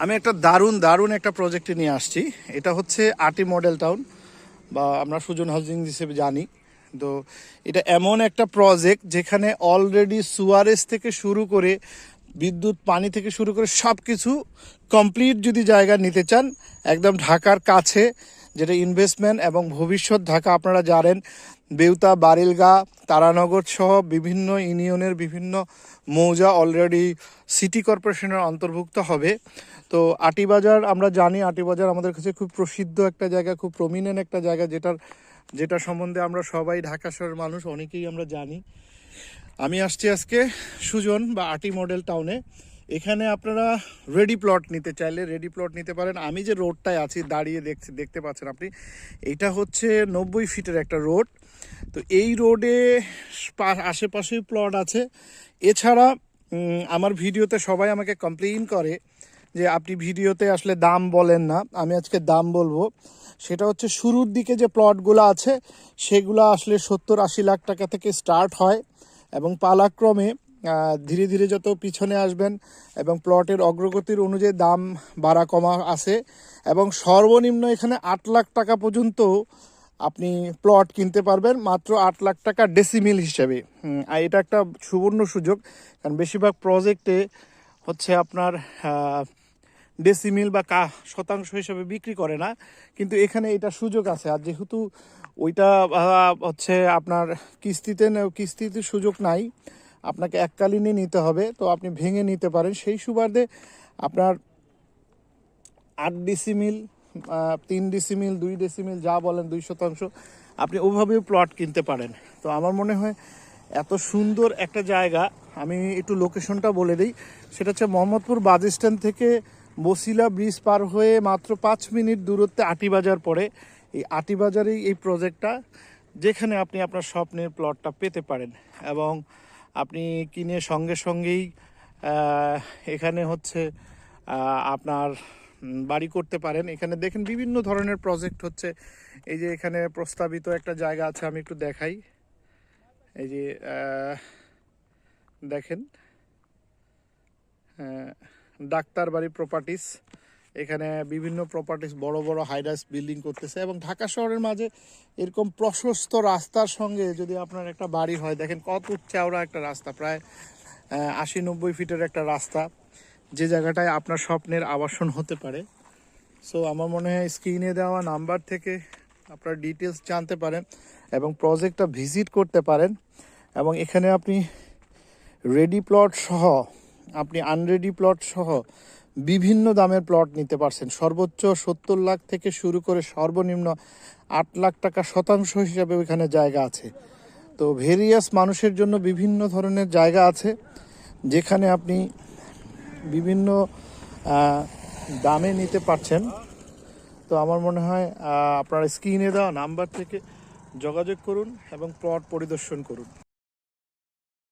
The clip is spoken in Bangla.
আমি একটা দারুণ দারুণ একটা প্রজেক্টে নিয়ে আসছি। এটা হচ্ছে আটি মডেল টাউন, বা আমরা সুজন হাউজিং হিসেবে জানি। তো এটা এমন একটা প্রজেক্ট যেখানে অলরেডি সুয়ারেস থেকে শুরু করে বিদ্যুৎ, পানি থেকে শুরু করে সব কিছু কমপ্লিট যদি জায়গা নিতে চান, একদম ঢাকার কাছে ইনভেস্টমেন্ট এবং ভবিষ্যৎ ঢাকা আপনারা জানেন, বেউতা, বারিলগা, তারানগর সহ বিভিন্ন ইউনিয়নের বিভিন্ন মৌজা অলরেডি সিটি কর্পোরেশনের অন্তর্ভুক্ত হবে। তো আটিবাজার, আমরা জানি আটিবাজার আমাদের কাছে খুব প্রসিদ্ধ একটা জায়গা, খুব প্রমিনেন্ট একটা জায়গা যেটার, যেটা সম্বন্ধে আমরা সবাই ঢাকা শহরের মানুষ, অনেকেই আমরা জানি। আমি আসছি আজকে সুজন বা আটি মডেল টাউনে এখানে আপনারা রেডি প্লট নিতে চাইলে রেডি প্লট নিতে পারেন। আমি যে রোডটায় আছি, দাঁড়িয়ে দেখছি, দেখতে পাচ্ছেন আপনি? এটা হচ্ছে নব্বই ফিটের একটা রোড তো এই রোডে আশেপাশেই প্লট আছে। এছাড়া আমার ভিডিওতে সবাই আমাকে কমপ্লেইন করে যে আপনি ভিডিওতে আসলে দাম বলেন না। আমি আজকে দাম বলব। সেটা হচ্ছে শুরুর দিকে যে প্লটগুলো আছে, সেগুলো আসলে সত্তর আশি লাখ টাকা থেকে স্টার্ট হয়। এবং পালাক্রমে ধীরে ধীরে যত পিছনে আসবেন এবং প্লটের অগ্রগতির অনুযায়ী দাম বাড়া কমা আছে এবং সর্বনিম্ন এখানে আট লাখ টাকা পর্যন্ত আপনি প্লট কিনতে পারবেন, মাত্র আট লাখ টাকা ডেসিমিল হিসেবে। আর এটা একটা সুবর্ণ সুযোগ, কারণ বেশিরভাগ প্রজেক্টে হচ্ছে আপনার ডেসিমিল বা কা, শতাংশ হিসেবে বিক্রি করে না, কিন্তু এখানে এটা সুযোগ আছে। আর যেহেতু ওইটা হচ্ছে আপনার কিস্তিতে কিস্তিতে সুযোগ নাই আপনাকে এককালীনই নিতে হবে। তো আপনি ভেঙে নিতে পারেন। সেই সুবাদে আপনার আট ডিসিমিল তিন ডিসিমিল, দুই ডিসিমিল, যা বলেন দুই শতাংশ, আপনি ওভাবেও প্লট কিনতে পারেন। তো আমার মনে হয় এত সুন্দর একটা জায়গা, আমি একটু লোকেশনটা বলে দিই। সেটা হচ্ছে মোহাম্মদপুর বাস স্ট্যান্ড থেকে বসিলা ব্রিজ পার হয়ে মাত্র পাঁচ মিনিট দূরত্বে আটিবাজার পড়ে। এই আটিবাজারেই এই প্রজেক্টটা, যেখানে আপনি আপনার স্বপ্নের প্লটটা পেতে পারেন। এবং আপনি কিনে সঙ্গে সঙ্গেই এখানে হচ্ছে আপনার বাড়ি করতে পারেন? এখানে দেখেন বিভিন্ন ধরনের প্রজেক্ট হচ্ছে। এই যে এখানে প্রস্তাবিত একটা জায়গা আছে, আমি একটু দেখাই। এই যে দেখেন ডাক্তার বাড়ি প্রপার্টিস এখানে বিভিন্ন প্রপার্টিস বড় বড় হাইরাইস বিল্ডিং করতেছে এবং ঢাকা শহরের মাঝে এরকম প্রশস্ত রাস্তার সঙ্গে যদি আপনার একটা বাড়ি হয়, দেখেন কত চওড়া একটা রাস্তা, প্রায় আশি নব্বই ফিটের একটা রাস্তা। যে জায়গাটায় আপনার স্বপ্নের আবাসন হতে পারে। সো আমার মনে হয় স্ক্রিনে দেওয়া নাম্বার থেকে আপনার ডিটেলস জানতে পারেন এবং প্রজেক্টটা ভিজিট করতে পারেন এবং এখানে আপনি রেডি প্লট সহ, আপনি আনরেডি প্লট সহ বিভিন্ন দামের প্লট নিতে পারছেন। সর্বোচ্চ সত্তর লাখ থেকে শুরু করে সর্বনিম্ন আট লাখ টাকা শতাংশ হিসাবে ওইখানে জায়গা আছে। তো ভেরিয়াস মানুষের জন্য বিভিন্ন ধরনের জায়গা আছে, যেখানে আপনি বিভিন্ন দামে নিতে পারছেন। তো আমার মনে হয় আপনার স্ক্রিনে দেওয়া নাম্বার থেকে যোগাযোগ করুন এবং প্লট পরিদর্শন করুন।